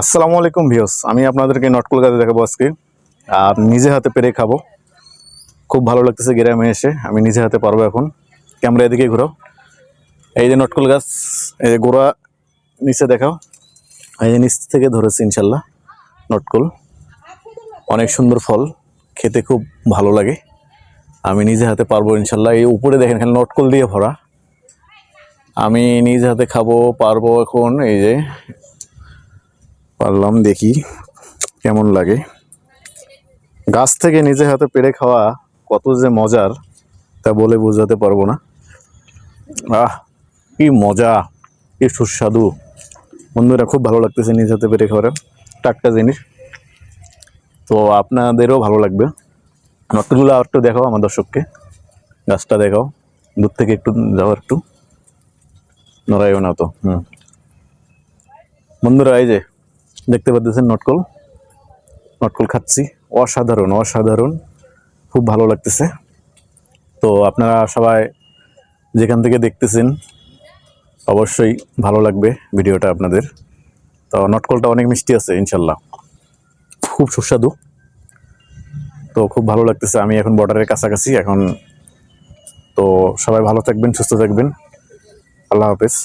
আসসালামু আলাইকুম ভিউস আমি আপনাদেরকে নট কলকাতা দেখাবো আজকে। আর নিজে হাতে পেরে খাব। খুব ভালো লাগতেছে গ্রামে এসে, আমি নিজে হাতে পারব এখন। ক্যামেরা এদিকে ঘুরাও। এই যে নটকল গাছ, এই যে গোড়া নিচে দেখাও। এই যে নিচ থেকে ধরেছি ইনশাল্লাহ নটকল অনেক সুন্দর ফল, খেতে খুব ভালো লাগে। আমি নিজে হাতে পারব ইনশাল্লাহ। এই উপরে দেখেন, খালি নটকল দিয়ে ভরা। আমি নিজ হাতে খাব, পারব এখন, এই যে পারলাম, দেখি কেমন লাগে। গাছ থেকে নিজে হাতে পেরে খাওয়া কত যে মজার, তা বলে বোঝাতে পারব না। আহ, কি মজা, কি সুস্বাদু। বন্ধুরা, খুব ভালো লাগতেছে নিজ হাতে পেরে খাওয়ার টাটকা জিনিস। তো আপনাদেরও ভালো লাগবে। নটগুলো আর একটু দেখাও আমার দর্শককে। গাছটা দেখাও, দূর থেকে একটু যাও একটু। নড়াইও না তো, হুম। বন্ধুরা, এই যে দেখতে পাচ্ছেন নটকল? নটকল খাচ্ছি। অসাধারণ অসাধারণ। খুব ভালো লাগতেছে। তো আপনারা সবাই যেখান থেকে দেখতেছেন, অবশ্যই ভালো লাগবে ভিডিওটা আপনাদের। তো নটকলটা অনেক মিষ্টি আছে, ইনশাল্লাহ। খুব সুস্বাদু। তো খুব ভালো লাগতেছে। আমি এখন বর্ডারের কাছাকাছি, এখন তো সবাই ভালো থাকবেন, সুস্থ থাকবেন। আল্লাহ হাফেজ।